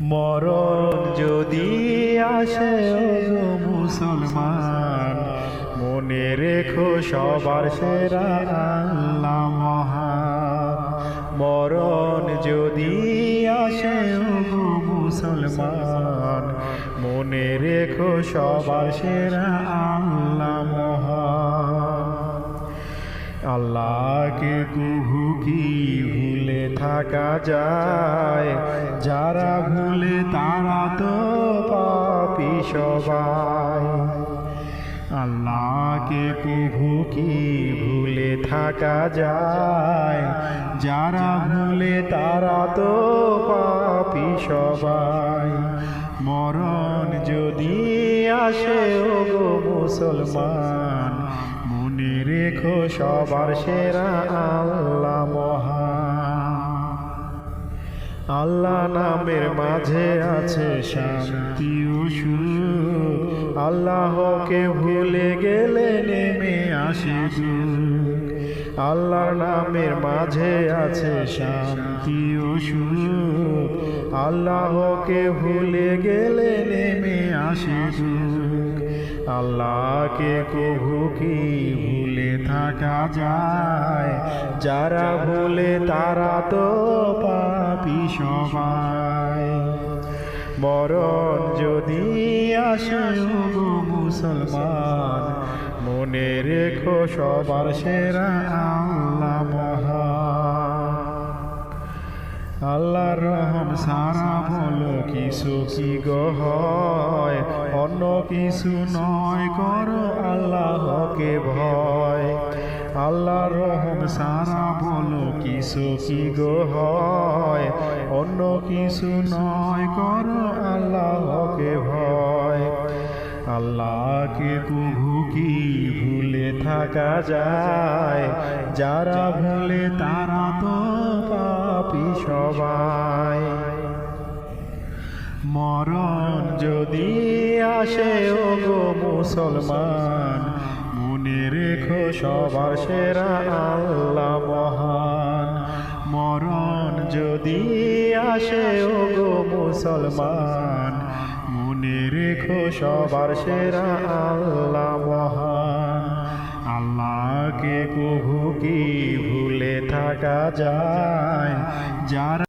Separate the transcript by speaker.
Speaker 1: মরণ যদি আসে মুসলমান, মনে রেখো সবার সেরা আল্লাহ মহান। মরণ যদি আসে মুসলমান, মনে রেখো সবার সেরা আল্লাহ মহান। আল্লাহকে কুহু কি থাকা যায়। যারা ভুলে তারা তো পাপি সবাই। আল্লাহকে কুহু কি ভুলে থাকা যায়? যারা ভুলে তারা তো পাপি সবাই। মরণ যদি আসে ও গো মুসলমান, মনে রেখো সবার সেরা আল্লাহ আল্লাহ নামের মাঝে আছে শান্তি সুখ। আল্লাহকে ভুলে গেলে নেমে আসে দুঃখ। আল্লাহর নামের মাঝে আছে শান্তি আল্লাহকে ভুলে গেলে নেমে আসে আল্লাহকে কভু কি ভুলে থাকা যায়? যারা ভুলে তারা তো পাপি সবাই। মরণ যদি আসে মুসলমান, মনে রেখো সবার সেরা আল্লাহ মহান। আল্লাহর রহম সারা বলো, কিছু কি গো হয়? অন্য কিছু নয়, করো আল্লাহকে ভয়। আল্লাহর রহম সারা বলো, কিছু কি গো হয়? অন্য কিছু নয়, করো আল্লাহকে ভয়। আল্লাহকে কভু কি ভুলে থাকা যায়? যারা ভুলে তারা তো পাপি সবাই। মরণ যদি আসে ও গো মুসলমান মনে রেখো সবার সেরা আল্লাহ মহান। মরণ যদি আসে ও গো মুসলমান, মনে রেখো সবার সেরা আল্লাহ মহান। আল্লাহকে কভু কি ভুলে থাকা যায়? যারা